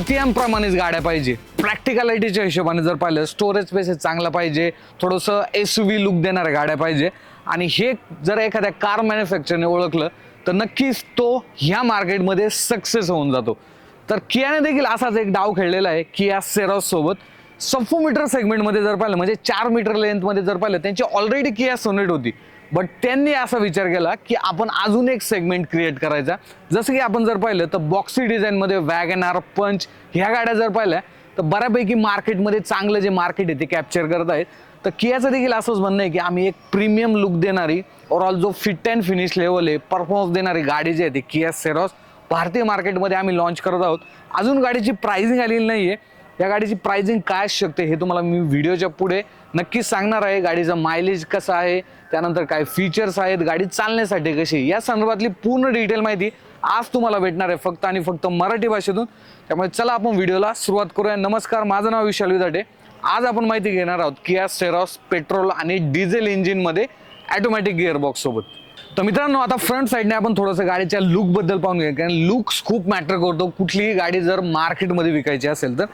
भारतीयांना गाड्या पाहिजे. प्रॅक्टिकॅलिटीच्या हिशोबाने जर पाहिलं स्टोरेज स्पेस चांगला पाहिजे थोडंसं एस व्ही लुक देणाऱ्या गाड्या पाहिजे. आणि हे जर एखाद्या कार मॅन्युफॅक्चरने ओळखलं तर नक्कीच तो ह्या मार्केटमध्ये सक्सेस होऊन जातो. तर कियाने देखील असाच एक डाव खेळलेला आहे किया सेरॉस सोबत. सफो मीटर सेगमेंटमध्ये जर पाहिलं म्हणजे चार मीटर लेंथमध्ये जर पाहिलं त्यांची ऑलरेडी किया सोनेट होती. बट त्यांनी असा विचार केला की आपण अजून एक सेगमेंट क्रिएट करायचा. जसं की आपण जर पाहिलं तर बॉक्सी डिझाईनमध्ये वॅगन आर पंच ह्या गाड्या जर पाहिल्या तर बऱ्यापैकी मार्केटमध्ये चांगलं जे मार्केट आहे ते कॅप्चर करत आहेत. तर कियाचं देखील असंच म्हणणं आहे की आम्ही एक प्रीमियम लुक देणारी ओवरऑल जो फिट अँड फिनिश लेवल आहे परफॉर्मन्स देणारी गाडी जी आहे ती किया सेरॉस भारतीय मार्केटमध्ये आम्ही लॉन्च करत आहोत. अजून गाडीची प्राइसिंग आलेली नाही आहे या गाडीची प्राइसिंग काय असू शकते हे तुम्हाला मी व्हिडिओच्या पुढे नक्कीच सांगणार आहे. गाडीचं मायलेज कसं आहे त्यानंतर काय फीचर्स आहेत गाडी चालण्यासाठी कशी या संदर्भातली पूर्ण डिटेल माहिती आज तुम्हाला भेटणार आहे फक्त आणि फक्त मराठी भाषेतून. त्यामुळे चला आपण व्हिडिओला सुरुवात करूया. नमस्कार माझं नाव विशाल विदाटे. आज आपण माहिती घेणार आहोत किया सेरॉस पेट्रोल आणि डिझेल इंजिनमध्ये ॲटोमॅटिक गिअरबॉक्स सोबत. तर मित्रांनो आता फ्रंट साईडने आपण थोडंसं गाडीच्या लुकबद्दल पाहून घेऊया कारण लुक्स खूप मॅटर करतो. कुठलीही गाडी जर मार्केटमध्ये विकायची असेल तर.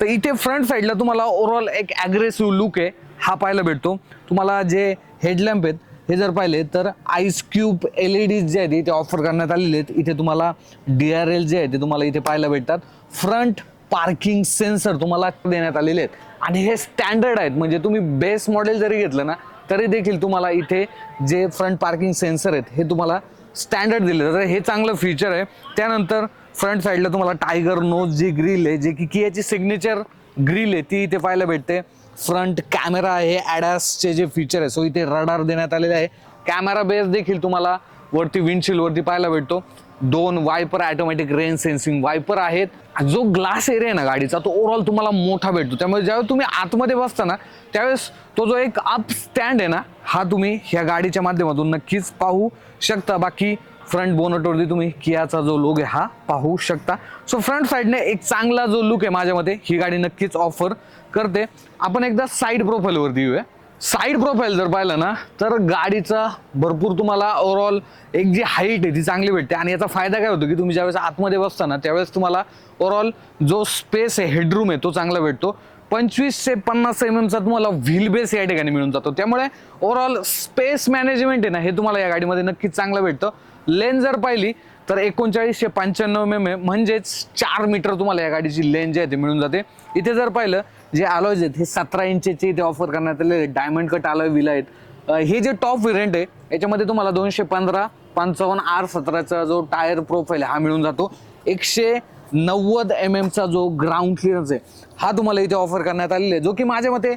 तर इथे फ्रंट साईडला तुम्हाला ओव्हरऑल एक ॲग्रेसिव्ह लुक आहे. हा पाहायला भेटतो. तुम्हाला जे हेडलॅम्प आहेत हे जर पाहिले तर ice cube L E Ds जे आहेत इथे ऑफर करण्यात आलेले आहेत. इथे तुम्हाला डी आर एल जे आहे ते तुम्हाला इथे पाहायला भेटतात. फ्रंट पार्किंग सेन्सर तुम्हाला देण्यात आलेले आहेत. आणि हे स्टँडर्ड आहेत. म्हणजे तुम्ही बेस मॉडेल जरी घेतलं ना तरी देखील तुम्हाला इथे जे फ्रंट पार्किंग सेन्सर आहेत हे तुम्हाला स्टँडर्ड दिले तर हे चांगलं फीचर आहे. त्यानंतर फ्रंट साईडला तुम्हाला टायगर नोज जी ग्रिल आहे जे की कियाची सिग्नेचर ग्रिल आहे ती इथे पाहायला भेटते. फ्रंट कॅमेरा आहे ॲडॅसचे जे फीचर आहे सो इथे रडार देण्यात आलेले आहे. कॅमेरा बेस देखील तुम्हाला वरती विंडशीलवरती पाहायला भेटतो. दोन wiper automatic rain sensing wiper आहेत. जो ग्लास एरिया आहे ना गाडीचा तो ओव्हरऑल तुम्हाला मोठा भेटतो. त्यामुळे ज्यावेळेस तुम्ही आतमध्ये बसता ना त्यावेळेस तो जो एक अप स्टँड आहे ना हा तुम्ही ह्या गाडीच्या माध्यमातून नक्कीच पाहू शकता. बाकी फ्रंट बोनटवरती तुम्ही कियाचा जो लुक आहे हा पाहू शकता. सो फ्रंट साईडने एक चांगला जो लुक आहे माझ्या मते ही गाडी नक्कीच ऑफर करते. आपण एकदा साईड प्रोफाईलवरती येऊया. साईड प्रोफाईल जर पाहिलं ना तर गाडीचा भरपूर तुम्हाला ओव्हरऑल एक जी हाईट आहे ती चांगली भेटते. आणि याचा फायदा काय होतो की तुम्ही ज्यावेळेस आतमध्ये बसता ना त्यावेळेस तुम्हाला ओव्हरऑल जो स्पेस आहे हेडरूम आहे तो चांगला भेटतो. पंचवीस ते पन्नास एम एमचा तुम्हाला व्हील बेस या ठिकाणी मिळून जातो. त्यामुळे ओव्हरऑल स्पेस मॅनेजमेंट आहे ना हे तुम्हाला या गाडीमध्ये नक्कीच चांगलं भेटतं. लेन जर पाहिली तर एकोणचाळीसशे पंच्याण्णव एम एम म्हणजेच चार मीटर तुम्हाला या गाडीची लेन जी आहे ती मिळून जाते. इथे जर पाहिलं जे अलॉयज आहेत हे सतरा इंचचे इथे ऑफर करण्यात आले डायमंड कट अलॉय विला आहेत. हे जे टॉप व्हेरियंट आहे याच्यामध्ये तुम्हाला दोनशे पंधरा पंचावन्न आर सतराचा जो टायर प्रोफाईल आहे हा मिळून जातो. एकशे नव्वद एम एमचा जो ग्राउंड क्लिअरन्स आहे हा तुम्हाला इथे ऑफर करण्यात आलेला आहे. जो की माझ्या मते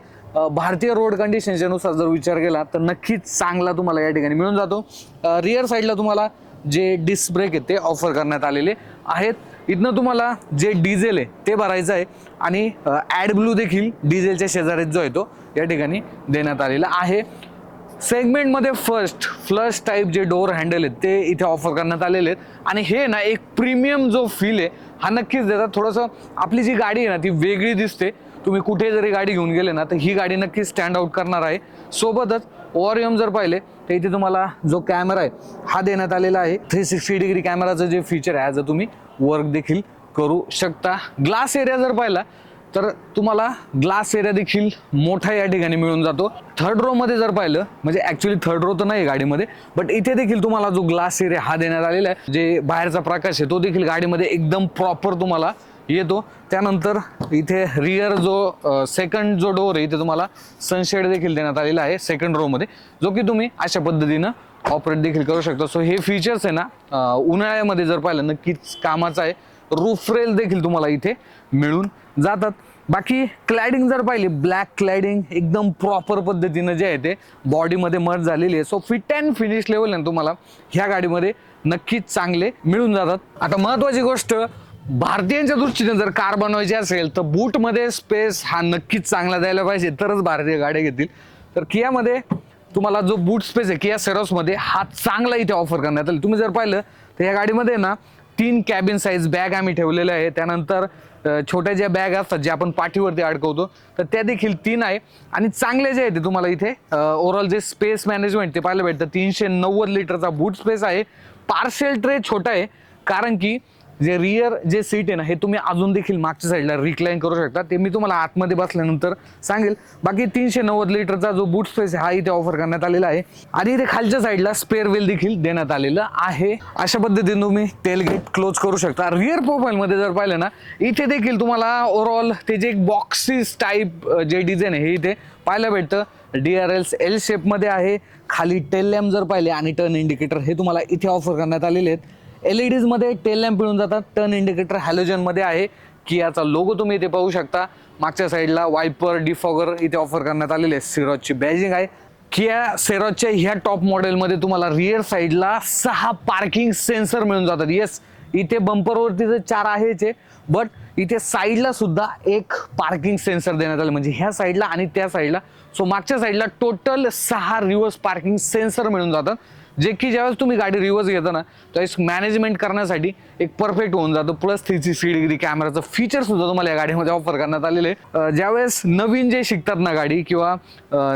भारतीय रोड कंडिशनच्या नुसार जर विचार केला तर नक्कीच चांगला तुम्हाला या ठिकाणी मिळून जातो. रिअर साईडला तुम्हाला जे डिस्क ब्रेक आहेत ते ऑफर करण्यात आलेले आहेत. इथनं तुम्हाला जे डिझेल आहे ते भरायचं आहे. आणि ॲड ब्लू देखील डिझेलच्या शेजारीत जो आहे तो या ठिकाणी देण्यात आलेला आहे. सेगमेंटमध्ये फर्स्ट फ्लश टाईप जे डोअर हँडल आहेत ते इथे ऑफर करण्यात आलेले आहेत. आणि हे ना एक प्रीमियम जो फील आहे हा नक्कीच देतात. थोडंसं आपली जी गाडी आहे ना ती वेगळी दिसते. तुम्ही कुठे जरी गाडी घेऊन गेले ना तर ही गाडी नक्कीच स्टँड आउट करणार आहे. सोबतच ओव्हरएम जर पाहिले तर इथे तुम्हाला जो कॅमेरा आहे हा देण्यात आलेला आहे. थ्री सिक्स्टी डिग्री कॅमेराचं जे फीचर आहे ॲज अ तुम्ही वर्क देखील करू शकता. ग्लास एरिया जर पाहिला तर तुम्हाला ग्लास एरिया देखील मोठा या ठिकाणी मिळून जातो. थर्ड रो मध्ये जर पाहिलं म्हणजे ऍक्च्युली थर्ड रो तर नाही गाडीमध्ये बट इथे देखील तुम्हाला जो ग्लास एरिया हा देण्यात आलेला आहे जे बाहेरचा प्रकाश आहे तो देखील गाडीमध्ये एकदम प्रॉपर तुम्हाला येतो. त्यानंतर इथे रिअर जो सेकंड जो डोर आहे इथे तुम्हाला सनशेड देखील देण्यात आलेला आहे सेकंड रोमध्ये जो की तुम्ही अशा पद्धतीनं ऑपरेट देखील करू शकता. सो हे फीचर्स आहे ना उन्हाळ्यामध्ये जर पाहिलं नक्कीच कामाचं आहे. रूफ रेल देखील तुम्हाला इथे मिळून जातात. बाकी क्लॅडिंग जर पाहिली ब्लॅक क्लॅडिंग एकदम प्रॉपर पद्धतीनं जे आहे ते बॉडीमध्ये मर्ज झालेली आहे. So fit and finish level आहे तुम्हाला ह्या गाडीमध्ये नक्कीच चांगले मिळून जातात. आता महत्वाची गोष्ट भारतीयांच्या दृष्टीने जर कार बनवायची असेल तर बूटमध्ये स्पेस हा नक्कीच चांगला द्यायला पाहिजे. तरच भारतीय गाड्या घेतील. तर कियामध्ये तुम्हाला जो बूट स्पेस आहे किया सेरोसमध्ये हा चांगला इथे ऑफर करण्यात आला. तुम्ही जर पाहिलं तर या गाडीमध्ये ना तीन कॅबिन साईज बॅग आम्ही ठेवलेल्या आहे त्यानंतर छोट्या ज्या बॅग असतात ज्या आपण पाठीवरती अडकवतो तर त्या देखील तीन आहे. आणि चांगले जे आहे ते तुम्हाला इथे ओव्हरऑल जे स्पेस मॅनेजमेंट ते पाहायला भेटतं. तीनशे नव्वद लिटरचा बूट स्पेस आहे. पार्सेल ट्रे छोटा आहे कारण की जे रिअर जे सीट आहे ना हे तुम्ही अजून देखील मागच्या साईडला रिक्लाईन करू शकता. ते मी तुम्हाला आतमध्ये बसल्यानंतर सांगेल. बाकी तीनशे नव्वद लिटरचा जो बूट स्पेस हा इथे ऑफर करण्यात आलेला आहे. आणि इथे खालच्या साईडला स्पेअर वेल देखील देण्यात आलेलं आहे. अशा पद्धतीने तुम्ही तेल गेट क्लोज करू शकता. रिअर प्रोफाईलमध्ये जर पाहिलं ना इथे देखील तुम्हाला ओव्हरऑल ते जे एक बॉक्सिस टाईप जे डिझाईन आहे हे इथे पाहायला भेटतं. डी आर एल्स एल शेपमध्ये आहे. खाली टेल लॅम्प जर पाहिले आणि टर्न इंडिकेटर हे तुम्हाला इथे ऑफर करण्यात आलेले आहेत. एल ई डीजमध्ये टेल लॅम्प मिळून जातात. टर्न इंडिकेटर हॅलोजनमध्ये आहे. कियाचा लोगो तुम्ही इथे पाहू शकता. मागच्या साईडला वायपर डिफॉगर इथे ऑफर करण्यात आलेले आहे सिरॉजची बॅजिंग आहे. किया सेरॉजच्या ह्या टॉप मॉडेलमध्ये तुम्हाला रिअर साईडला सहा पार्किंग सेन्सर मिळून जातात. येस इथे बंपरवरती तर चार आहेच आहे. बट इथे साईडला सुद्धा एक पार्किंग सेन्सर देण्यात आलं. म्हणजे ह्या साईडला आणि त्या साईडला सो मागच्या साईडला टोटल सहा रिव्हर्स पार्किंग सेन्सर मिळून जातात. जे की ज्यावेळेस तुम्ही गाडी रिव्हर्स घेता ना त्यावेळेस मॅनेजमेंट करण्यासाठी एक परफेक्ट होऊन जातं. प्लस थ्री सिक्स्टी डिग्री कॅमेराचं फीचर सुद्धा तुम्हाला या गाडीमध्ये ऑफर करण्यात आलेले आहे. ज्यावेळेस नवीन जे शिकतात ना गाडी किंवा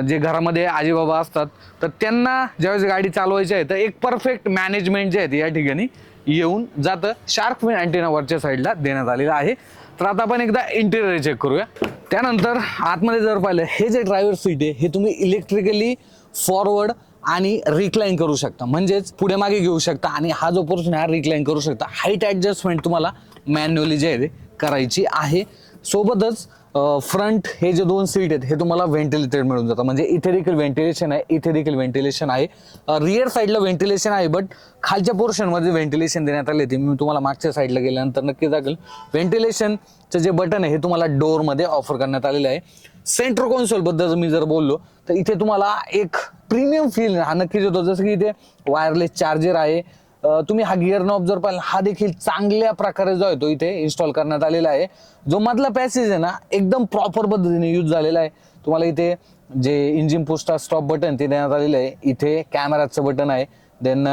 जे घरामध्ये आजीबाबा असतात तर त्यांना ज्यावेळेस गाडी चालवायची आहे तर एक परफेक्ट मॅनेजमेंट जे आहे या ठिकाणी येऊन जातं. शार्क विन अँटेना वरच्या साईडला देण्यात आलेलं आहे. तर आता आपण एकदा इंटेरियर चेक करूया. त्यानंतर आतमध्ये जर पाहिलं हे जे ड्रायव्हर सीट आहे हे तुम्ही इलेक्ट्रिकली फॉरवर्ड आणि रिक्लाईन करू शकता. म्हणजेच पुढे मागे घेऊ शकता आणि हा जो पोर्शन आहे हा रिक्लाईन करू शकता. हाईट ॲडजस्टमेंट तुम्हाला मॅन्युअली जे आहे ते करायची आहे. सोबतच फ्रंट हे जे दोन सीट आहेत हे तुम्हाला व्हेंटिलेटेड मिळून जातं. म्हणजे इथे देखील व्हेंटिलेशन आहे इथे देखील व्हेंटिलेशन आहे. रिअर साईडला व्हेंटिलेशन आहे बट खालच्या पोर्शनमध्ये व्हेंटिलेशन देण्यात आले ते मी तुम्हाला मागच्या साईडला गेल्यानंतर नक्की दाखल व्हेंटिलेशनचं जे बटन आहे हे तुम्हाला डोअरमध्ये ऑफर करण्यात आलेलं आहे. सेंट्रो कॉन्सोलबद्दल मी जर बोललो तर इथे तुम्हाला एक प्रीमियम फील हा नक्कीच येतो जसं की इथे वायरलेस चार्जर आहे. तुम्ही हा गिअर नॉब जर पाहिला हा देखील चांगल्या प्रकारे जो आहे तो इथे इन्स्टॉल करण्यात आलेला आहे. जो मधला पॅसेज आहे ना एकदम प्रॉपर पद्धतीने यूज झालेला आहे. तुम्हाला इथे जे इंजिन पोस्टा स्टॉप बटन ते देण्यात आलेलं आहे. इथे कॅमेराचं बटन आहे. देन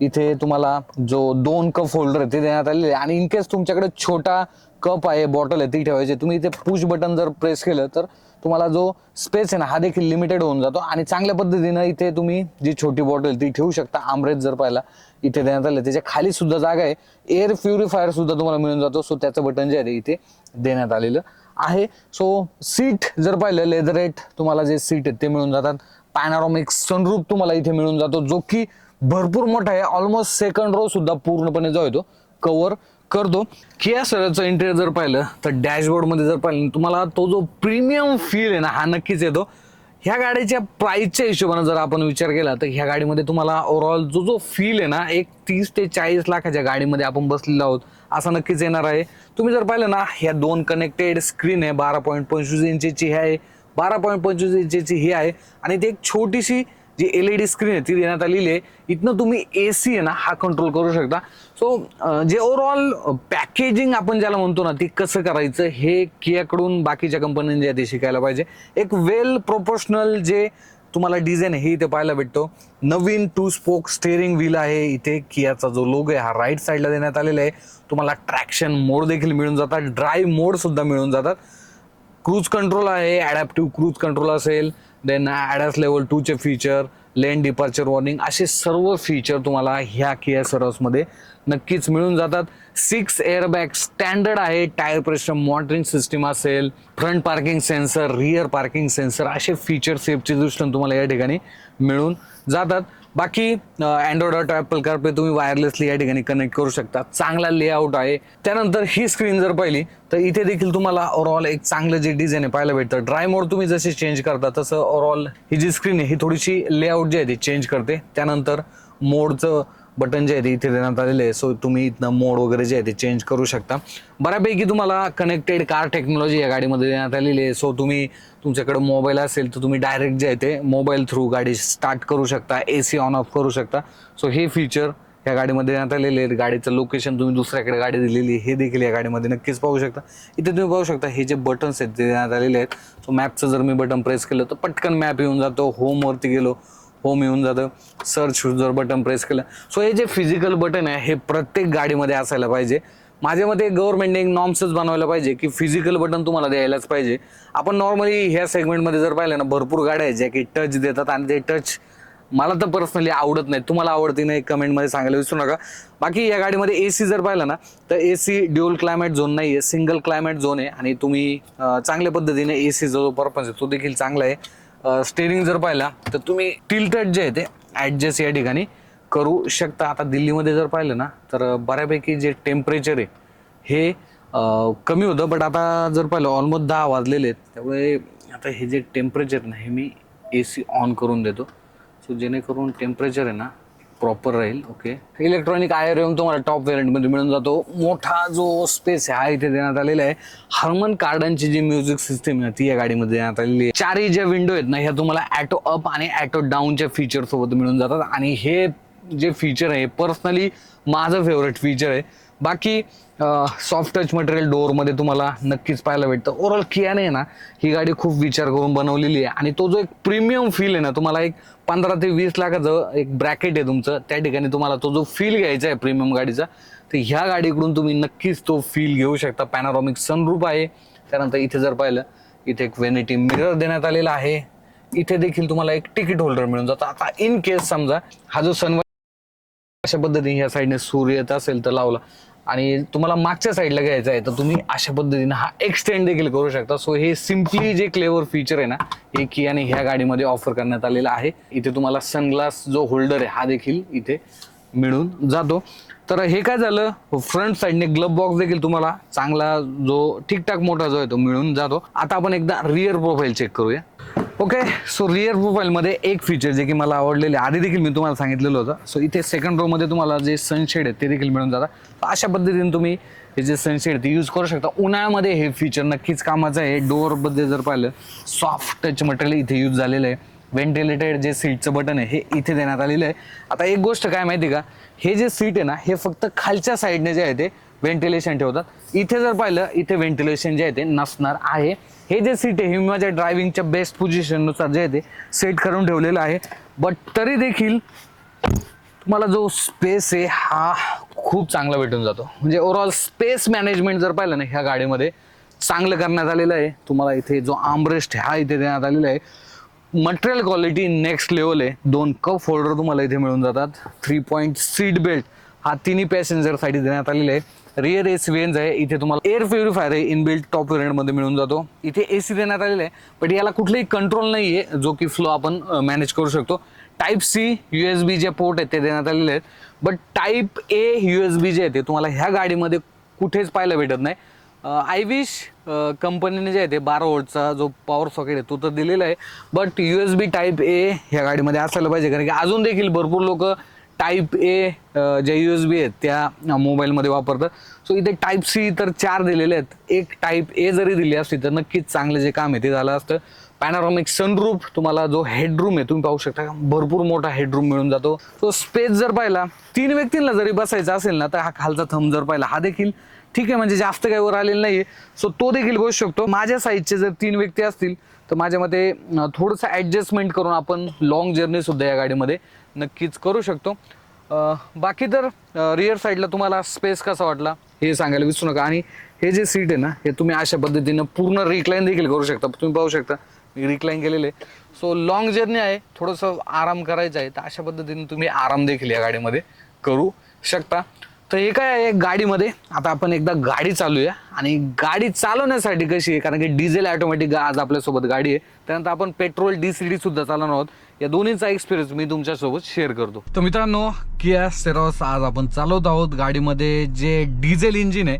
इथे तुम्हाला जो दोन कप होल्डर आहे ते देण्यात आलेले आहे. आणि इन केस तुमच्याकडे छोटा कप आहे बॉटल आहे ती ठेवायची. तुम्ही इथे पुश बटन जर प्रेस केलं तर तुम्हाला जो स्पेस आहे ना हा देखील लिमिटेड होऊन जातो. आणि चांगल्या पद्धतीनं इथे तुम्ही जी छोटी बॉटल ती ठेवू शकता. आमरेज जर पाहिला इथे देण्यात आलं त्याच्याखाली सुद्धा जागा आहे. एअर प्युरिफायर सुद्धा तुम्हाला मिळून जातो. सो त्याचं बटन जे आहे इथे देण्यात आलेलं आहे. सो सीट जर पाहिलं लेदरेट तुम्हाला जे सीट आहेत ते मिळून जातात. पॅनारॉमिक सनरूप तुम्हाला इथे मिळून जातो जो की भरपूर मोठा आहे. ऑलमोस्ट सेकंड रो सुद्धा पूर्णपणे जो येतो कव्हर करतो. किया सरचं इंटेरियर जर पाहिलं तर डॅशबोर्डमध्ये जर पाहिलं तुम्हाला तो जो प्रीमियम फील आहे ना हा नक्कीच येतो. ह्या गाडीच्या प्राईसच्या हिशोबानं जर आपण विचार केला तर ह्या गाडीमध्ये तुम्हाला ओव्हरऑल जो जो फील आहे ना एक तीस ते चाळीस लाखाच्या गाडीमध्ये आपण बसलेलो आहोत असं नक्कीच येणार आहे. तुम्ही जर पाहिलं ना ह्या दोन कनेक्टेड स्क्रीन आहे बारा पॉईंट पंचवीस इंचीची ही आहे बारा पॉईंट पंचवीस इंचीची ही आहे आणि ती एक छोटीशी जी एल ई डी स्क्रीन आहे ती देण्यात आलेली आहे. इथनं तुम्ही ए सी आहे ना हा कंट्रोल करू शकता. सो जे ओव्हरऑल पॅकेजिंग आपण ज्याला म्हणतो ना ती कसं करायचं हे कियाकडून बाकीच्या कंपन्यांनी ते शिकायला पाहिजे. एक वेल प्रोफेशनल जे तुम्हाला डिझाईन आहे हे इथे पाहायला भेटतो. नवीन टू स्पोक स्टेअरिंग व्हील आहे इथे कियाचा जो लोगो आहे हा राईट साईडला देण्यात आलेला आहे. तुम्हाला ट्रॅक्शन मोड देखील मिळून जातात ड्राईव्ह मोड सुद्धा मिळून जातात. क्रूज कंट्रोल आहे ॲडॅप्टिव्ह क्रूज कंट्रोल असेल देन ॲडस लेवल टूचे फीचर लेन डिपार्चर वॉर्निंग असे सर्व फीचर तुम्हाला ह्या किया सर्वसमध्ये नक्कीच मिळून जातात. सिक्स एअरबॅग स्टँडर्ड आहे. टायर प्रेशर मॉनिटरिंग सिस्टीम असेल front parking sensor rear parking sensor असे फीचर सेफची दृष्टीने तुम्हाला या ठिकाणी मिळून जातात. बाकी अँड्रॉइड ऑटो ॲपल कारपे तुम्ही वायरलेसली या ठिकाणी कनेक्ट करू शकता. चांगला लेआउट आहे. त्यानंतर ही स्क्रीन जर पाहिली तर इथे देखील तुम्हाला ओव्हरऑल एक चांगलं जे डिझाईन आहे पाहायला भेटतं. ड्राय मोड तुम्ही जसे चेंज करता तसं ओव्हरऑल ही जी स्क्रीन आहे ही थोडीशी लेआउट जी आहे ती चेंज करते. त्यानंतर मोडचं बटन जे आहे ते इथे देण्यात आलेले आहे. सो तुम्ही इथनं मोड वगैरे जे आहे ते चेंज करू शकता. बऱ्यापैकी तुम्हाला कनेक्टेड कार टेक्नॉलॉजी या गाडीमध्ये देण्यात आलेली आहे. सो तुम्ही तुमच्याकडे मोबाईल असेल तर तुम्ही डायरेक्ट जे आहे ते मोबाईल थ्रू गाडी स्टार्ट करू शकता. ए सी ऑन ऑफ करू शकता. सो हे फीचर या गाडीमध्ये देण्यात आलेले आहेत. गाडीचं लोकेशन तुम्ही दुसऱ्याकडे गाडी दिलेली आहे. हे देखील या गाडीमध्ये नक्कीच पाहू शकता. इथे तुम्ही पाहू शकता हे जे बटन्स आहेत ते देण्यात आलेले आहेत. सो मॅपचं जर मी बटन प्रेस केलं तर पटकन मॅप येऊन जातो. होमवरती गेलो. होम येऊन जातं सर्च जर बटन प्रेस केलं. सो हे जे फिजिकल बटन आहे हे प्रत्येक गाडीमध्ये असायला पाहिजे. माझ्या मते गव्हर्नमेंटने एक नॉर्म्सच बनवायला पाहिजे की फिजिकल बटन तुम्हाला द्यायलाच पाहिजे. आपण नॉर्मली ह्या सेगमेंटमध्ये जर पाहिलं ना भरपूर गाड्या आहेत ज्या की टच देतात आणि ते टच मला तर पर्सनली आवडत नाही तुम्हाला आवडते नाही कमेंटमध्ये सांगायला विसरू नका. बाकी या गाडीमध्ये ए सी जर पाहिलं ना तर A C dual climate zone नाही आहे सिंगल क्लायमेट झोन आहे. आणि तुम्ही चांगल्या पद्धतीने ए सीचा जो परफॉर्मन्स आहे तो देखील चांगला आहे. स्टेरिंग जर पाहिला तर तुम्ही टिल्टेड जे आहे ते ॲडजस्ट या ठिकाणी करू शकता. आता दिल्लीमध्ये जर पाहिलं ना तर बऱ्यापैकी जे टेम्परेचर आहे हे कमी होतं. बट आता जर पाहिलं ऑलमोस्ट दहा वाजलेले आहेत. त्यामुळे आता हे जे टेम्परेचर ना हे मी ए सी ऑन करून देतो. सो जेणेकरून टेम्परेचर आहे ना प्रॉपर राहील ओके इलेक्ट्रॉनिक आयर येऊन तुम्हाला टॉप व्हेरियंटमध्ये मिळून जातो. मोठा जो स्पेस आहे हा इथे देण्यात आलेला आहे. हार्मन कार्डनची जी म्युझिक सिस्टीम आहे ती या गाडीमध्ये देण्यात आलेली आहे. चारही ज्या विंडो आहेत ना ह्या तुम्हाला ॲटो अप आणि ॲटो डाऊनच्या फीचर सोबत मिळून जातात. आणि हे जे फीचर आहे पर्सनली माझं फेवरेट फीचर आहे. बाकी सॉफ्ट टच मटेरियल डोअरमध्ये तुम्हाला नक्कीच पाहायला भेटतं. ओव्हरऑल कियाने आहे ना ही गाडी खूप विचार करून बनवलेली आहे. आणि तो जो एक प्रीमियम फील आहे ना तुम्हाला एक पंधरा ते वीस लाखाचं एक ब्रॅकेट आहे तुमचं. त्या ठिकाणी तुम्हाला तो जो फील घ्यायचा आहे प्रीमियम गाडीचा तर ह्या गाडीकडून तुम्ही नक्कीच तो फील घेऊ शकता. पॅनारॉमिक सनरूप आहे. त्यानंतर इथे जर पाहिलं इथे एक वेनिटी मिरर देण्यात आलेला आहे. इथे देखील तुम्हाला एक तिकीट होल्डर मिळून जातं. आता इन केस समजा हा जो सनवा अशा पद्धतीने ह्या साईडने सूर्य येत असेल तर लावला. आणि तुम्हाला मागच्या साईडला घ्यायचा आहे तर तुम्ही अशा पद्धतीने हा एक्सटेंड देखील करू शकता. सो हे सिम्पली जे क्लेवर फीचर आहे ना हे की आणि ह्या गाडीमध्ये ऑफर करण्यात आलेलं आहे. इथे तुम्हाला सनग्लास जो होल्डर आहे हा देखील इथे मिळून जातो. तर हे काय झालं? फ्रंट साईडने ग्लब बॉक्स देखील तुम्हाला चांगला जो ठीकठाक मोठा जो आहे तो मिळून जातो. आता आपण एकदा रिअर प्रोफाईल चेक करूया. ओके सो रिअर प्रोफाईलमध्ये एक फीचर जे की मला आवडलेले आधी देखील मी तुम्हाला सांगितलेलं होतं. सो इथे सेकंड रोमध्ये तुम्हाला जे सनशेड आहे ते देखील मिळून जातात. तर अशा पद्धतीने तुम्ही हे जे सनशेड ते यूज करू शकता. उन्हाळ्यामध्ये हे फीचर नक्कीच कामाचं आहे. डोअरमध्ये जर पाहिलं सॉफ्ट टच मटेरियल इथे यूज झालेलं आहे. व्हेंटिलेटेड जे सीटचं बटन आहे हे इथे देण्यात आलेलं आहे. आता एक गोष्ट काय माहिती का? हे जे सीट आहे ना हे फक्त खालच्या साईडने जे आहे ते व्हेंटिलेशन ठेवतात. इथे जर पाहिलं इथे व्हेंटिलेशन जे आहे ते नसणार आहे. हे जे सीट आहे हे मी माझ्या ड्रायव्हिंगच्या बेस्ट पोझिशननुसार जे आहे ते सेट करून ठेवलेलं आहे. बट तरी देखील तुम्हाला जो स्पेस आहे हा खूप चांगला भेटून जातो. म्हणजे ओव्हरऑल स्पेस मॅनेजमेंट जर पाहिलं ना ह्या गाडीमध्ये चांगलं करण्यात आलेलं आहे. तुम्हाला इथे जो आमरेस्ट हा इथे देण्यात आलेला आहे. मटेरियल क्वालिटी नेक्स्ट लेवल आहे. दोन कप होल्डर तुम्हाला इथे मिळून जातात. थ्री पॉईंट सीट बेल्ट हा तिन्ही पॅसेंजरसाठी देण्यात आलेला आहे. रिअर एस वेन्स आहे. इथे तुम्हाला एअर प्युरिफायर आहे. इनबिल्ट टॉप व्हेरियंटमध्ये मिळून जातो. इथे ए सी देण्यात आलेला आहे. पण याला कुठलाही कंट्रोल नाही आहे जो की फ्लो आपण मॅनेज करू शकतो. Type C U S B जे पोर्ट आहेत ते देण्यात आलेले आहेत. But type A U S B जे आहे ते तुम्हाला ह्या गाडीमध्ये कुठेच पाहायला भेटत नाही. आय विश कंपनीने जे आहे ते बारा वोल्टचा जो पॉवर सॉकेट आहे तो तर दिलेला आहे. But U S B type A ह्या गाडीमध्ये असायला पाहिजे. कारण की अजून देखील भरपूर लोक टाईप ए ज्या यू एस बी आहेत त्या मोबाईलमध्ये वापरतात. सो इथे टाईप सी तर चार दिलेले आहेत. एक टाईप ए जरी दिली असती तर नक्कीच चांगलं जे काम आहे ते झालं असतं. पॅनारॉमिक सनरूफ तुम्हाला जो हेडरूम आहे तुम्ही पाहू शकता. का भरपूर मोठा हेडरूम मिळून जातो. तो स्पेस जर पाहिला तीन व्यक्तींना जरी बसायचा असेल ना तर हा खालचा थंब जर पाहिला हा देखील ठीक आहे म्हणजे जास्त काही वर आलेलं नाही सो तो देखील बसू शकतो. माझ्या साईजचे जर तीन व्यक्ती असतील तर माझ्या मते थोडंसं ॲडजस्टमेंट करून आपण लॉंग जर्नीसुद्धा या गाडीमध्ये नक्कीच करू शकतो. बाकी तर रिअर साईडला तुम्हाला स्पेस कसा वाटला? हे सांगायला विसरू नका. आणि हे जे सीट आहे ना हे तुम्ही अशा पद्धतीनं पूर्ण रिक्लाईन देखील करू शकता. तुम्ही पाहू शकता मी रिक्लाईन केलेले सो लॉंग जर्नी आहे. थोडंसं आराम करायचं आहे. तर अशा पद्धतीने तुम्ही आराम देखील या गाडीमध्ये करू शकता. तर हे काय आहे गाडीमध्ये? आता आपण एकदा गाडी चालूया. आणि गाडी चालवण्यासाठी कशी आहे? कारण की डिझेल ऑटोमॅटिक आज आपल्यासोबत गाडी आहे. त्यानंतर आपण पेट्रोल डी सी डी सुद्धा चालवणार आहोत. या दोन्हीचा एक्सपिरियन्स मी तुमच्यासोबत शेअर करतो. तर मित्रांनो किया सेरॉस आज आपण चालवत आहोत गाडीमध्ये जे डिझेल इंजिन आहे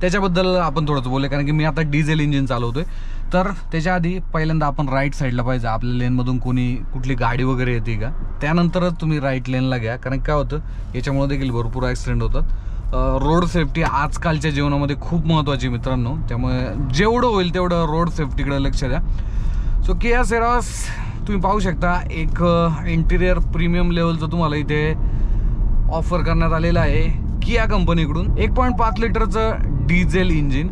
त्याच्याबद्दल आपण थोडंसं बोलूया कारण की मी आता डिझेल इंजिन चालवतोय. तर त्याच्या आधी पहिल्यांदा आपण राईट साईडला पाहिजे आपल्या लेनमधून कोणी कुठली गाडी वगैरे येते का? त्यानंतरच तुम्ही राईट लेनला घ्या कारण काय होतं याच्यामुळे देखील भरपूर ॲक्सिडेंट होतात. रोड सेफ्टी आजकालच्या जीवनामध्ये खूप महत्त्वाची आहे मित्रांनो. त्यामुळे जेवढं होईल तेवढं रोड सेफ्टीकडे लक्ष द्या. सो किया सेरॉस तुम्ही पाहू शकता एक इंटिरियर प्रीमियम लेवलचं तुम्हाला इथे ऑफर करण्यात आलेलं आहे. किया कंपनीकडून एक पॉईंट पाच लिटरचं डिझेल इंजिन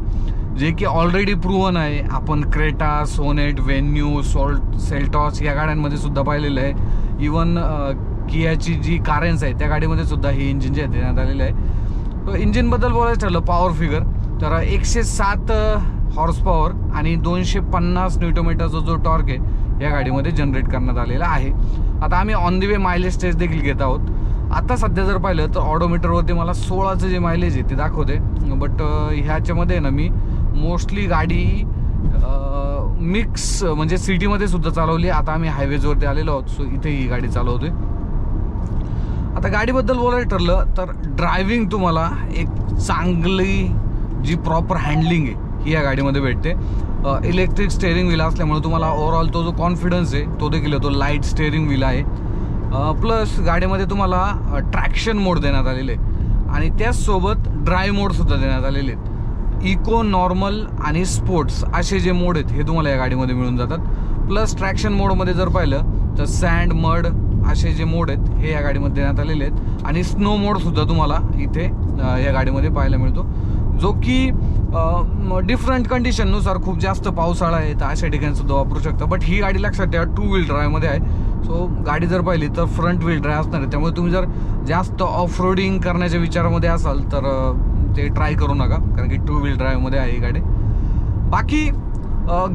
जे की ऑलरेडी प्रूव्हन आहे. आपण क्रेटा सोनेट वेन्यू सॉल्ट सेल्टॉस या गाड्यांमध्ये सुद्धा पाहिलेलं आहे. इवन कियाची जी कारेन्स आहे त्या गाडीमध्ये सुद्धा हे इंजिन जे आहे देण्यात आलेलं आहे. इंजिनबद्दल बोलायचं ठरलं पॉवर फिगर तर एकशे सात हॉर्स पॉवर आणि दोनशे पन्नास न्यूटोमीटरचा जो टॉर्क आहे या गाडीमध्ये जनरेट करण्यात आलेला आहे. आता आम्ही on the way mileage test देखील घेत आहोत. आता सध्या जर पाहिलं तर ऑडोमीटरवरती मला सोळाचं जे मायलेज आहे ते दाखवते. बट ह्याच्यामध्ये ना मी मोस्टली गाडी मिक्स म्हणजे सिटीमध्ये सुद्धा चालवली. आता आम्ही हायवेजवरती आलेलो आहोत. सो इथे ही गाडी चालवते आता गाडीबद्दल बोलायला ठरलं तर ड्रायव्हिंग तुम्हाला एक चांगली जी प्रॉपर हँडलिंग आहे ही या गाडीमध्ये भेटते. इलेक्ट्रिक स्टेअरिंग व्हील असल्यामुळे तुम्हाला ओव्हरऑल तो जो कॉन्फिडन्स आहे तो देखील येतो. लाइट स्टेअरिंग व्हील आहे. प्लस गाडीमध्ये तुम्हाला ट्रॅक्शन मोड देण्यात आलेले आहे आणि त्याचसोबत ड्राय मोडसुद्धा देण्यात आलेले आहेत. इको नॉर्मल आणि स्पोर्ट्स असे जे मोड आहेत हे तुम्हाला या गाडीमध्ये मिळून जातात. प्लस ट्रॅक्शन मोडमध्ये जर पाहिलं तर सँड मड असे जे मोड आहेत हे या गाडीमध्ये देण्यात आलेले आहेत. आणि स्नो मोडसुद्धा तुम्हाला इथे या गाडीमध्ये पाहायला मिळतो. जो की डिफरंट कंडिशननुसार खूप जास्त पावसाळा आहे तर अशा ठिकाणी सुद्धा वापरू शकता. बट ही गाडी लक्षात ठेवा टू व्हील ड्रायमध्ये आहे. सो गाडी जर पाहिली तर फ्रंट व्हील ड्राय असणार आहे. त्यामुळे तुम्ही जर जास्त ऑफ रोडिंग करण्याच्या विचारामध्ये असाल तर ते ट्राय करू नका. कारण की टू व्हील ड्रायव्हमध्ये आहे ही गाडी. बाकी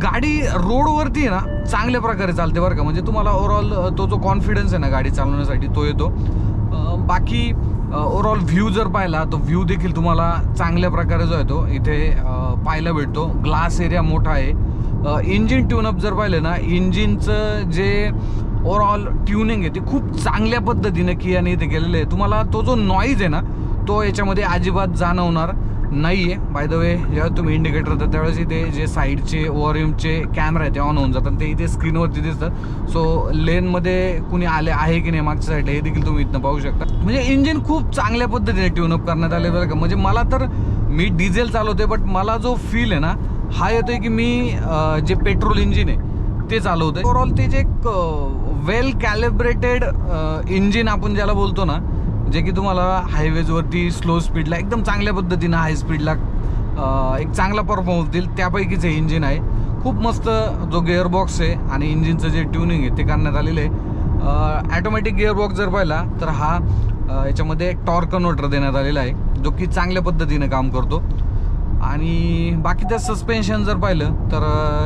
गाडी रोडवरती आहे ना चांगल्या प्रकारे चालते बरं का. म्हणजे तुम्हाला ओव्हरऑल तो जो कॉन्फिडन्स आहे ना गाडी चालवण्यासाठी तो येतो. बाकी ओवरऑल व्ह्यू जर पाहिला तो व्ह्यू देखील तुम्हाला चांगल्या प्रकारे जो येतो इथे पाहायला भेटतो. ग्लास एरिया मोठा आहे. इंजिन ट्यूनअप जर पाहिलं ना इंजिनचं जे ओवरऑल ट्युनिंग आहे ते खूप चांगल्या पद्धतीने कियाने इथे केलेलं आहे. तुम्हाला तो जो नॉईज आहे ना तो याच्यामध्ये अजिबात जाणवणार नाही आहे बाय द वे जेव्हा तुम्ही इंडिकेटर होता त्यावेळेस इथे जे साईडचे ओव्हरएमचे कॅमेरा आहे ते ऑन होऊन जातात. ते इथे स्क्रीनवरती दिसतात. सो लेनमध्ये कुणी आले आहे की नाही मागच्या साईडला हे देखील तुम्ही इथनं पाहू शकता. म्हणजे इंजिन खूप चांगल्या पद्धतीने ट्यूनअप करण्यात आले बरं का. म्हणजे मला तर मी डिझेल चालवते बट मला जो फील आहे ना हा येतोय की मी जे पेट्रोल इंजिन आहे ते चालवतोय. ओव्हरऑल ते जे एक वेल कॅलिब्रेटेड इंजिन आपण ज्याला बोलतो ना जे की तुम्हाला हायवेजवरती स्लो स्पीडला एकदम चांगल्या पद्धतीनं हाय स्पीडला एक चांगला परफॉर्मन्स देईल त्यापैकीच हे इंजिन आहे. खूप मस्त जो गिअरबॉक्स आहे आणि इंजिनचं जे ट्युनिंग आहे ते करण्यात आलेलं आहे. ॲटोमॅटिक गिअरबॉक्स जर पाहिला तर हा याच्यामध्ये याच्यामध्ये टॉर्क कन्व्हर्टर देण्यात आलेला आहे जो की चांगल्या पद्धतीनं काम करतो. आणि बाकी त्या सस्पेन्शन जर पाहिलं तर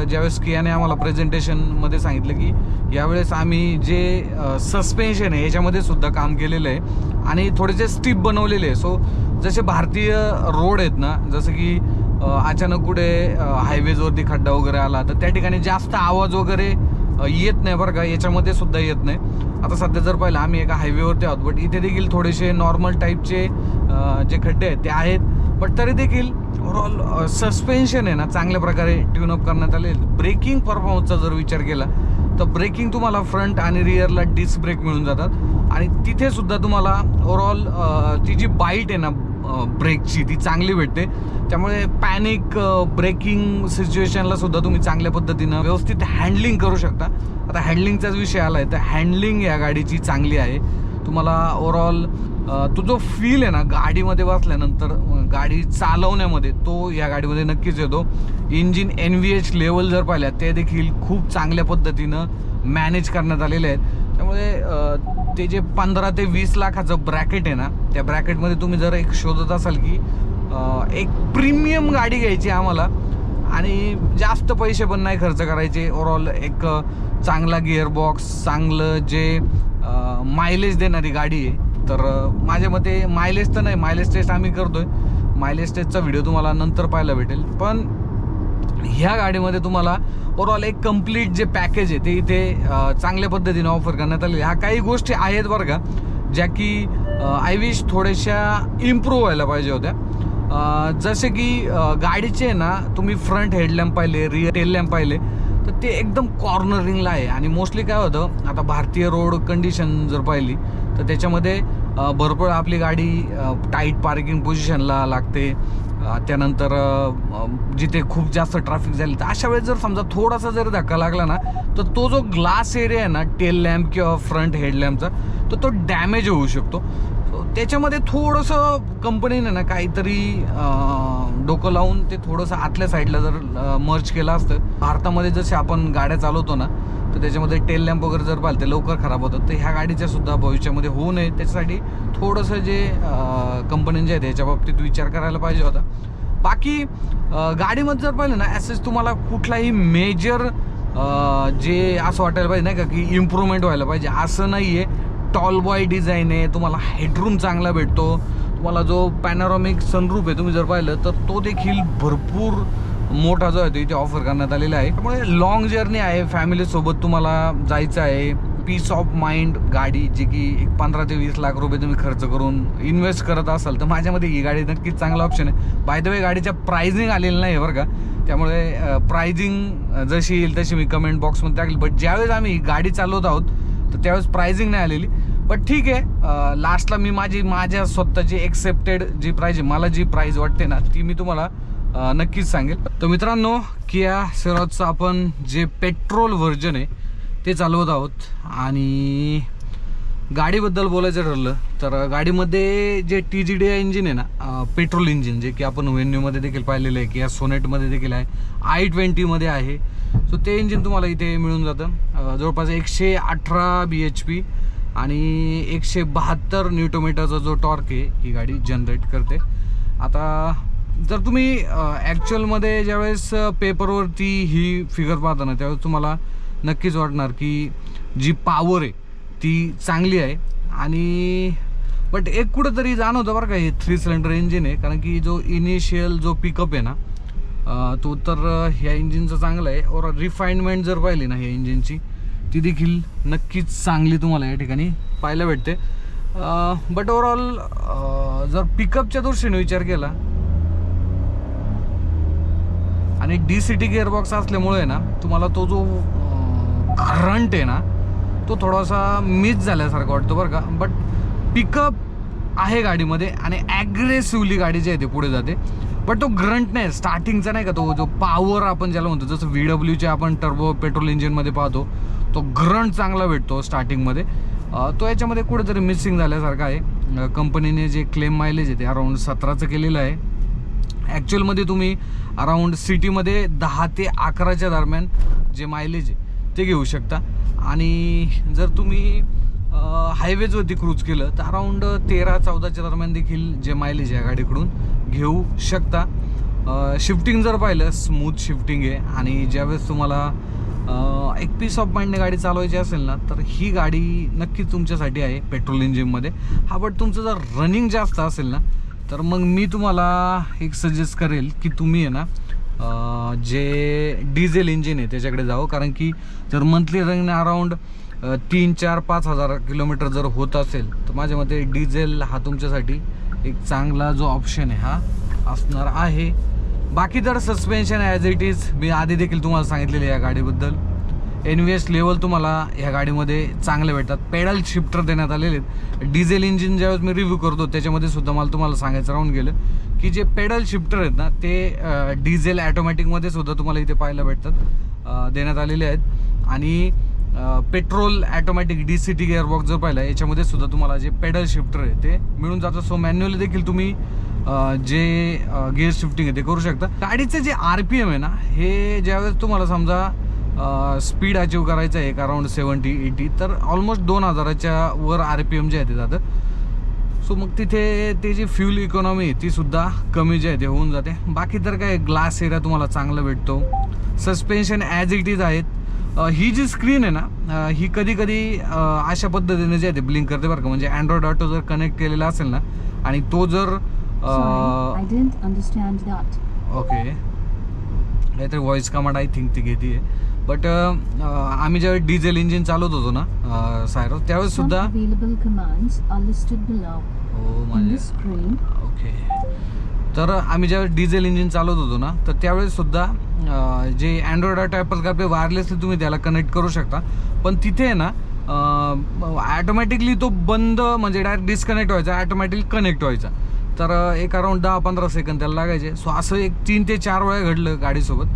ज्यावेळेस कियाने आम्हाला प्रेझेंटेशनमध्ये सांगितलं की यावेळेस आम्ही जे सस्पेन्शन आहे याच्यामध्ये सुद्धा काम केलेलं आहे आणि थोडेसे स्टीप बनवलेले आहे. सो जसे भारतीय रोड आहेत ना जसं की अचानक कुठे हायवेजवरती खड्डा वगैरे आला तर त्या ठिकाणी जास्त आवाज वगैरे येत नाही बरं का याच्यामध्ये सुद्धा येत नाही. आता सध्या जर पाहिलं आम्ही एका हायवेवरती आहोत बट इथे देखील थोडेसे नॉर्मल टाईपचे जे खड्डे आहेत ते आहेत. बट तरी देखील ओव्हरऑल सस्पेन्शन आहे ना चांगल्या प्रकारे ट्यूनअप करण्यात आले. ब्रेकिंग परफॉर्मन्सचा जर विचार केला तर ब्रेकिंग तुम्हाला फ्रंट आणि रिअरला डिस्क ब्रेक मिळून जातात. आणि तिथे सुद्धा तुम्हाला ओव्हरऑल ती जी बाईट आहे ना ब्रेकची ती चांगली भेटते. त्यामुळे पॅनिक ब्रेकिंग सिच्युएशनला सुद्धा तुम्ही चांगल्या पद्धतीनं व्यवस्थित हँडलिंग करू शकता. आता हँडलिंगचाच विषय आला आहे तर हँडलिंग या गाडीची चांगली आहे. तुम्हाला ओव्हरऑल तो जो फील आहे ना गाडीमध्ये बसल्यानंतर गाडी चालवण्यामध्ये तो या गाडीमध्ये नक्कीच येतो. Engine N V H level जर पाहिल्या ते देखील खूप चांगल्या पद्धतीनं मॅनेज करण्यात आलेले आहेत. त्यामुळे ते जे पंधरा ते वीस लाखाचं ब्रॅकेट आहे ना त्या ब्रॅकेटमध्ये तुम्ही जर एक शोधत असाल की एक प्रीमियम गाडी घ्यायची आम्हाला आणि जास्त पैसे पण नाही खर्च करायचे. ओवरऑल एक चांगला गिअरबॉक्स चांगलं जे मायलेज देणारी गाडी आहे. तर माझ्या मते मायलेज तर नाही मायलेज टेस्ट आम्ही करतोय. मायलेज टेस्टचा व्हिडिओ तुम्हाला नंतर पाहायला भेटेल. पण ह्या गाडीमध्ये तुम्हाला ओव्हरऑल एक कंप्लीट जे पॅकेज आहे ते इथे चांगल्या पद्धतीने ऑफर करण्यात आले ह्या काही गोष्टी आहेत बरं का ज्या की आय विश थोड्याशा इम्प्रूव्ह व्हायला पाहिजे होत्या. जसे की गाडीचे ना तुम्ही फ्रंट हेडलॅम्प पाहिले रिअर टेल लॅम्प पाहिले तर ते एकदम कॉर्नरिंगला आहे. आणि मोस्टली काय होतं आता भारतीय रोड कंडिशन जर पाहिली तर त्याच्यामध्ये भरपूर आपली गाडी टाईट पार्किंग पोझिशनला लागते. त्यानंतर जिथे खूप जास्त ट्रॅफिक झाली तर अशा वेळेस जर समजा थोडासा जर धक्का लागला ना तर तो जो ग्लास एरिया आहे ना टेल लॅम्प किंवा फ्रंट हेडलॅम्पचा तर तो डॅमेज होऊ शकतो. त्याच्यामध्ये थोडंसं कंपनीने ना काहीतरी डोकं लावून ते थोडंसं आतल्या साईडला जर मर्च केलं असतं. भारतामध्ये जसे आपण गाड्या चालवतो ना तर त्याच्यामध्ये टेल लॅम्प वगैरे जर पाहिलं ते लवकर खराब होतात. तर ह्या गाडीच्या सुद्धा भविष्यामध्ये होऊ नये. त्याच्यासाठी थोडंसं जे कंपनी जे आहेत याच्या बाबतीत विचार करायला पाहिजे होता. बाकी गाडीमध्ये जर पाहिलं ना ॲसेस तुम्हाला कुठलाही मेजर जे असं वाटायला पाहिजे नाही का की इम्प्रूव्हमेंट व्हायला पाहिजे. असं नाही आहे टॉल बॉय डिझाईन आहे. तुम्हाला हेडरूम चांगला भेटतो. तुम्हाला जो पॅनॉरॉमिक सनरूप आहे तुम्ही जर पाहिलं तर तो देखील भरपूर मोठा जो आहे तो इथे ऑफर करण्यात आलेला आहे. त्यामुळे लॉंग जर्नी आहे. फॅमिलीसोबत तुम्हाला जायचं आहे. पीस ऑफ माइंड गाडी जी की एक पंधरा ते वीस लाख रुपये तुम्ही खर्च करून इन्व्हेस्ट करत असाल तर माझ्यामध्ये ही गाडी नक्कीच चांगला ऑप्शन आहे. बाय द वे गाडीच्या प्राइजिंग आलेलं नाही बरं का. त्यामुळे प्राइजिंग जशी येईल तशी मी कमेंट बॉक्समध्ये टाकली. बट ज्यावेळेस आम्ही ही गाडी चालवत आहोत तर त्यावेळेस प्राइजिंग नाही आलेली. बट ठीक आहे लास्टला मी माझी माझ्या स्वतःची एक्सेप्टेड जी प्राईज आहे मला जी प्राईज वाटते ना ती मी तुम्हाला नक्कीच सांगेल. तर मित्रांनो किया सेरॉजचं आपण जे पेट्रोल व्हर्जन आहे ते चालवत आहोत. आणि गाडीबद्दल बोलायचं ठरलं तर गाडीमध्ये जे T G D I engine आहे ना पेट्रोल इंजिन जे की आपण व्हेन्यूमध्ये देखील पाहिलेलं आहे की या सोनेटमध्ये देखील आहे आय ट्वेंटीमध्ये आहे. सो ते इंजिन तुम्हाला इथे मिळून जातं. जवळपास एकशे अठरा बी एच पी आणि एकशे बहात्तर न्यूटोमीटरचा जो टॉर्क आहे ही गाडी जनरेट करते. आता जर तुम्ही ॲक्च्युअलमध्ये ज्यावेळेस पेपरवरती ही फिगर पाहता ना त्यावेळेस तुम्हाला नक्कीच वाटणार की जी पावर आहे ती चांगली आहे. आणि बट एक कुठंतरी जाणवतं बरं का हे थ्री सिलेंडर इंजिन आहे. कारण की जो इनिशियल जो पिकअप आहे ना तो तर ह्या इंजिनचा चांगला आहे. और रिफाईनमेंट जर पाहिली ना ह्या इंजिनची ती देखील नक्कीच चांगली तुम्हाला या ठिकाणी पाहायला भेटते. बट ओवरऑल जर पिकअपच्या दृष्टीने विचार केला आणि डी सी टी गिअरबॉक्स असल्यामुळे ना तुम्हाला तो जो करंट आहे ना तो थोडासा मिस झाल्यासारखा वाटतो बरं का. बट पिकअप आहे गाडीमध्ये आणि ॲग्रेसिव्हली गाडी जी आहे ती पुढे जाते. बट तो ग्रंट नाही स्टार्टिंगचा नाही का तो जो पॉवर आपण ज्याला म्हणतो जसं व्ही डब्ल्यूचे आपण टर्बो पेट्रोल इंजिनमध्ये पाहतो तो ग्रंट चांगला भेटतो स्टार्टिंगमध्ये तो याच्यामध्ये कुठेतरी मिसिंग झाल्यासारखा आहे. कंपनीने जे क्लेम मायलेज आहे ते अराऊंड सतराचं केलेलं आहे. ॲक्च्युअलमध्ये तुम्ही अराऊंड सिटीमध्ये दहा ते अकराच्या दरम्यान जे मायलेज आहे ते घेऊ शकता. आणि जर तुम्ही हायवेजवरती क्रूज केलं तर अराऊंड तेरा चौदाच्या दरम्यान देखील जे मायलेज आहे या गाडीकडून घेऊ शकता. शिफ्टिंग जर पाहिलं स्मूथ शिफ्टिंग आहे. आणि ज्यावेळेस तुम्हाला एक पीस ऑफ माइंडने गाडी चालवायची असेल ना तर ही गाडी नक्कीच तुमच्यासाठी आहे पेट्रोल इंजिनमध्ये हा बट तुमचं जर रनिंग जास्त असेल ना तर मग मी तुम्हाला एक सजेस्ट करेल की तुम्ही आहे ना जे डिझेल इंजिन आहे त्याच्याकडे जावं. कारण की जर मंथली रनिंग अराऊंड तीन चार पाच हजार किलोमीटर जर होत असेल तर माझ्या मते डिझेल हा तुमच्यासाठी एक चांगला जो ऑप्शन आहे हा असणार आहे. बाकी तर सस्पेन्शन ॲज इट इज मी आधी देखील तुम्हाला सांगितलेले या गाडीबद्दल. एन व्ही एस लेवल तुम्हाला ह्या गाडीमध्ये चांगले भेटतात. पेडल शिफ्टर देण्यात आलेले आहेत. डिझेल इंजिन ज्यावेळेस मी रिव्ह्यू करतो त्याच्यामध्ये सुद्धा मला तुम्हाला सांगायचं राहून गेलं की जे पेडल शिफ्टर आहेत ना ते डिझेल ॲटोमॅटिकमध्ये सुद्धा तुम्हाला इथे पाहायला भेटतात. देण्यात आलेले आहेत. आणि petrol automatic D C T gearbox जर पाहिला याच्यामध्ये सुद्धा तुम्हाला जे पेडल शिफ्टर आहे ते मिळून जातं. सो मॅन्युअली देखील तुम्ही जे गिअर शिफ्टिंग आहे ते करू शकता. गाडीचं जे आर पी एम आहे ना हे ज्यावेळेस तुम्हाला समजा स्पीड अचीव करायचं आहे एक अराऊंड सेवन्टी एटी तर ऑलमोस्ट दोन हजाराच्या वर आर पी एम जे आहे ते जातं. सो मग तिथे ते जी फ्युल इकॉनॉमी आहे ती सुद्धा कमी जे आहे ते होऊन जाते. बाकी तर काय ग्लास एरिया तुम्हाला चांगला भेटतो. सस्पेन्शन ॲज इट इज आहेत. ही जी स्क्रीन आहे ना ही कधी कधी अशा पद्धतीने जे आहे ते ब्लिंक करते बरं का. म्हणजे अँड्रॉइड ऑटो जर कनेक्ट केलेला असेल ना आणि तो जर. ओके काहीतरी व्हॉइस कमांड आय थिंक ती घेते बट आम्ही ज्यावेळी डिझेल इंजिन चालवत होतो ना सायरो त्यावेळेस सुद्धा ओके तर आम्ही ज्यावेळेस डिझेल इंजिन चालवत होतो ना तर त्यावेळेस सुद्धा जे Android Auto Apple CarPlay wirelessly तुम्ही त्याला कनेक्ट करू शकता. पण तिथे आहे ना ॲटोमॅटिकली तो बंद म्हणजे डायरेक्ट डिस्कनेक्ट व्हायचा ॲटोमॅटिकली कनेक्ट व्हायचा. तर एक अराऊंड दहा पंधरा सेकंद त्याला लागायचे. सो असं एक तीन ते चार वेळा घडलं गाडीसोबत.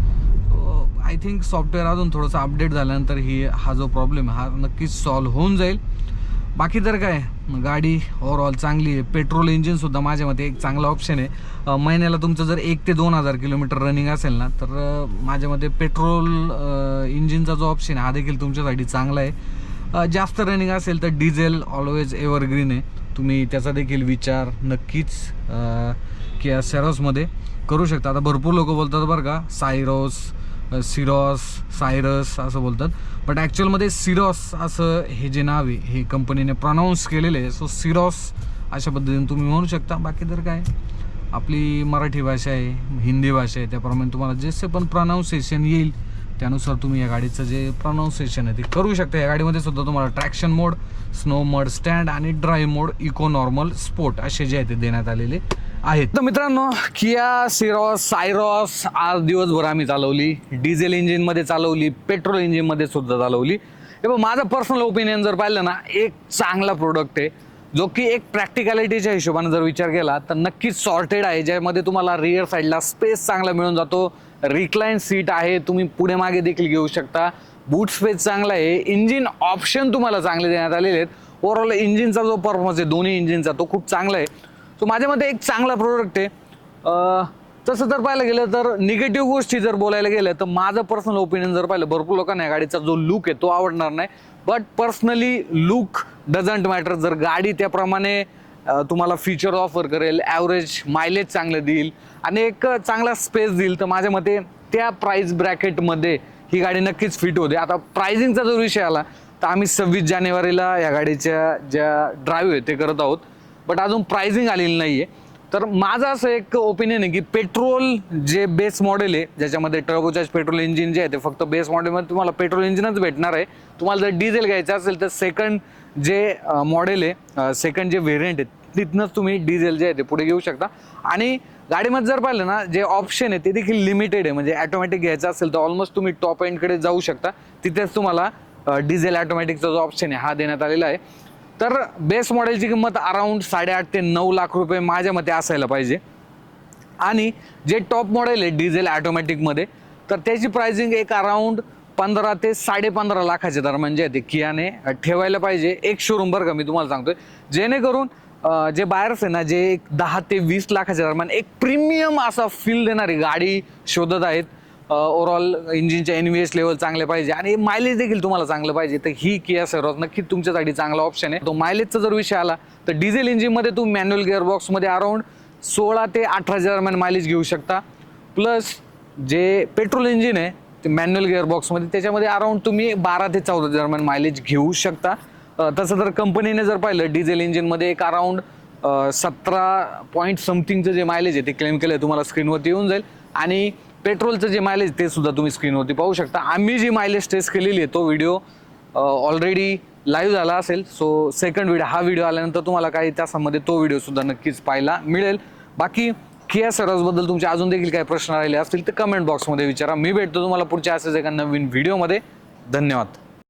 आय थिंक सॉफ्टवेअर अजून थोडंसं अपडेट झाल्यानंतर ही हा जो प्रॉब्लेम हा नक्कीच सॉल्व होऊन जाईल. बाकी तर काय गाडी ओवरऑल चांगली आहे. पेट्रोल इंजिनसुद्धा माझ्या मते एक चांगला ऑप्शन आहे. महिन्याला तुमचं जर एक ते दोन हजार किलोमीटर रनिंग असेल ना तर माझ्या मते पेट्रोल इंजिनचा जो ऑप्शन आहे हा देखील तुमच्यासाठी चांगला आहे. जास्त रनिंग असेल तर डिझेल ऑलवेज एव्हरग्रीन आहे. तुम्ही त्याचा देखील विचार नक्कीच अं, किया सेरोसमध्ये करू शकता. आता भरपूर लोक बोलतात बरं का सायरोस सिरॉस सायरस असं बोलतात. बट ॲक्च्युअलमध्ये सिरॉस असं हे जे नाव आहे हे कंपनीने प्रनाऊन्स केलेलं आहे. सो सिरॉस अशा पद्धतीने तुम्ही म्हणू शकता. बाकी तर काय? आपली मराठी भाषा आहे हिंदी भाषा आहे त्याप्रमाणे तुम्हाला जसे पण प्रनाऊन्सिएशन येईल त्यानुसार तुम्ही या गाडीचं जे प्रनाऊन्सिएशन आहे ते करू शकता. या गाडीमध्ये सुद्धा तुम्हाला traction mode snow mud sand आणि drive mode eco normal sport असे जे आहे ते देण्यात आलेले. आहेत. तर मित्रांनो किया सिरॉस सायरॉस आज दिवसभर आम्ही चालवली. डिझेल इंजिनमध्ये चालवली पेट्रोल इंजिनमध्ये सुद्धा चालवली. हे बघ माझं पर्सनल ओपिनियन जर पाहिलं ना एक चांगला प्रोडक्ट आहे जो की एक प्रॅक्टिकॅलिटीच्या हिशोबाने जर विचार केला तर नक्कीच सॉर्टेड आहे ज्यामध्ये तुम्हाला रिअर साईडला स्पेस चांगला मिळून जातो. रिक्लाइन सीट आहे तुम्ही पुढे मागे देखील घेऊ शकता. बूट स्पेस चांगला आहे. इंजिन ऑप्शन तुम्हाला चांगले देण्यात आलेले आहेत. ओव्हरऑल इंजिनचा जो परफॉर्मन्स आहे दोन्ही इंजिनचा तो खूप चांगला आहे. सो माझ्या मते एक चांगला प्रोडक्ट आहे. तसं जर पाहायला गेलं तर निगेटिव्ह गोष्टी जर बोलायला गेलं तर माझं पर्सनल ओपिनियन जर पाहिलं भरपूर लोकांना या गाडीचा जो लुक आहे तो आवडणार नाही. But personally look doesn't matter जर गाडी त्याप्रमाणे तुम्हाला फीचर ऑफर करेल ॲव्हरेज मायलेज चांगलं देईल आणि एक चांगला स्पेस देईल तर माझ्या मते त्या प्राईस ब्रॅकेटमध्ये ही गाडी नक्कीच फिट होते. आता प्राइझिंगचा जर विषय आला तर आम्ही सव्वीस जानेवारीला या गाडीच्या ज्या ड्राईव्ह आहे ते करत आहोत. बट अजून प्राइसिंग आलेली नाही आहे तर माझं असं एक ओपिनियन आहे की पेट्रोल जे बेस मॉडेल आहे ज्याच्यामध्ये टर्बोचार्ज पेट्रोल इंजिन जे आहे ते फक्त बेस मॉडेलमध्ये तुम्हाला पेट्रोल इंजिनच भेटणार आहे. तुम्हाला जर डिझेल घ्यायचं असेल तर सेकंड जे मॉडेल आहे सेकंड जे व्हेरियंट आहे तिथनंच तुम्ही डिझेल जे आहे ते पुढे घेऊ शकता. आणि गाडीमध्ये जर पाहिलं ना जे ऑप्शन आहे ते देखील लिमिटेड आहे. म्हणजे ॲटोमॅटिक घ्यायचं असेल तर ऑलमोस्ट तुम्ही टॉप एंडकडे जाऊ शकता. तिथेच तुम्हाला डिझेल ॲटोमॅटिकचा जो ऑप्शन आहे हा देण्यात आलेला आहे. तर बेस मॉडेलची किंमत अराऊंड साडेआठ ते नऊ लाख रुपये माझ्या मते असायला पाहिजे. आणि जे टॉप मॉडेल आहे डिझेल ॲटोमॅटिकमध्ये तर त्याची प्राइसिंग एक अराऊंड पंधरा ते साडेपंधरा लाखाच्या दरम्यान जे आहे ते कियाने ठेवायला पाहिजे. एक शोरूम बरं का मी तुम्हाला सांगतोय. जेणेकरून जे बायर्स आहे ना जे एक दहा ते वीस लाखाच्या दरम्यान एक प्रीमियम असा फील देणारी गाडी शोधत आहेत. ओव्हरऑल इंजिनच्या एन व्ही एस लेवल चांगले पाहिजे. आणि मायलेज देखील तुम्हाला चांगलं पाहिजे. तर ही किया सर्वात नक्की तुमच्यासाठी चांगला ऑप्शन आहे. तो मायलेजचा जर विषय आला तर डिझेल इंजिनमध्ये तुम्ही मॅन्युअल गिअरबॉक्समध्ये अराऊंड सोळा ते अठराच्या दरम्यान मायलेज घेऊ शकता. प्लस जे पेट्रोल इंजिन आहे ते मॅन्युअल गिअरबॉक्समध्ये त्याच्यामध्ये अराऊंड तुम्ही बारा ते चौदा दरम्यान मायलेज घेऊ शकता. तसं तर कंपनीने जर पाहिलं डिझेल इंजिनमध्ये एक अराऊंड सतरा पॉईंट समथिंगचं जे मायलेज आहे ते क्लेम केलं आहे तुम्हाला स्क्रीनवरती येऊन जाईल. आणि पेट्रोलचं जे मायलेज ते सुद्धा तुम्ही स्क्रीनवरती पाहू शकता. आम्ही जी मायलेज टेस्ट केलेली आहे तो व्हिडिओ ऑलरेडी लाईव्ह झाला असेल. सो सेकंड व्हिडिओ हा व्हिडिओ आल्यानंतर तुम्हाला काही तासामध्ये तो व्हिडिओ सुद्धा नक्कीच पाहायला मिळेल. बाकी किया सरसबद्दल तुमचे अजून देखील काही प्रश्न राहिले असतील तर कमेंट बॉक्समध्ये विचारा. मी भेटतो तुम्हाला पुढच्या असेच एका नवीन व्हिडिओमध्ये धन्यवाद.